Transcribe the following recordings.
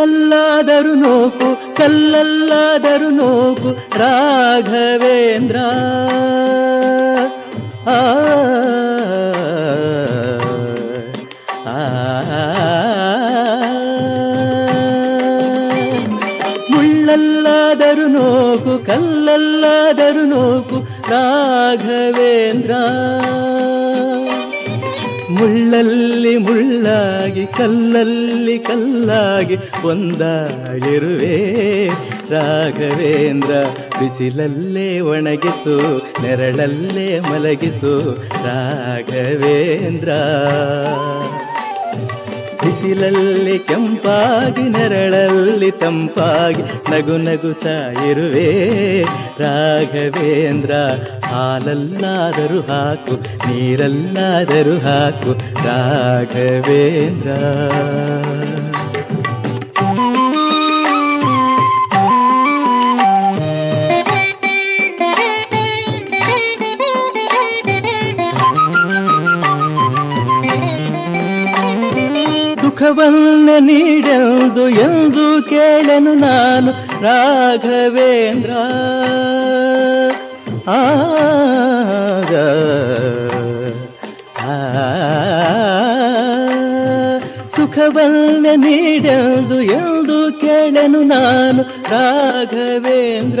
ಮುಳ್ಳಲ್ಲಾದರೂ ನೋಕು ಕಲ್ಲಲ್ಲಾದರೂ ನೋಕು ರಾಘವೇಂದ್ರ ಆ ನೋಕು ಕಲ್ಲಲ್ಲಾದರೂ ನೋಕು ರಾಘವೇಂದ್ರ ಮುಳ್ಳಲ್ಲಿ ಮುಳ್ಳಾಗಿ ಕಲ್ಲಲ್ಲಿ ಕಲ್ಲಾಗಿ ಒಂದಾಗಿರುವೆ. ರಾಘವೇಂದ್ರ ಬಿಸಿಲಲ್ಲೇ ಒಣಗಿಸು ನೆರಳಲ್ಲೇ ಮಲಗಿಸು ರಾಘವೇಂದ್ರ. ಬಿಸಿಲಲ್ಲಿ ಕೆಂಪಾಗಿ ನೆರಳಲ್ಲಿ ತಂಪಾಗಿ ನಗು ನಗುತ್ತಾ ಇರುವೆ. ರಾಘವೇಂದ್ರ ಹಾಲಲ್ಲಾದರೂ ಹಾಕು ನೀರಲ್ಲಾದರೂ ಹಾಕು ರಾಘವೇಂದ್ರ. ದುಃಖವನ್ನ ನೀಡೆಂದು ಎಂದು ಕೇಳನು ನಾನು ರಾಘವೇಂದ್ರ. ಆಗ ಸುಖವನ್ನ ನೀಡೆಂದು ಎಂದು ಕೇಳನು ನಾನು ರಾಘವೇಂದ್ರ.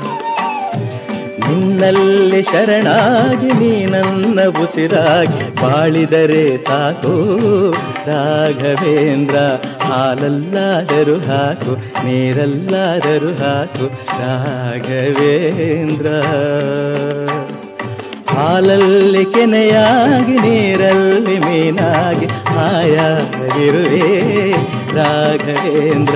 ನಿನ್ನಲ್ಲಿ ಶರಣಾಗಿ ನೀ ನನ್ನ ಉಸಿರಾಗಿ ಬಾಳಿದರೆ ಸಾಕು. ರಾಘವೇಂದ್ರ ಹಾಲಲ್ಲಾದರು ಹಾಕು, ನೀರಲ್ಲಾದರು ಹಾಕು. ರಾಘವೇಂದ್ರ ಹಾಲಲ್ಲಿ ಕೆನೆಯಾಗಿ, ನೀರಲ್ಲಿ ಮೀನಾಗಿ ಆಯಾಗಿರುವೆ ರಾಘವೇಂದ್ರ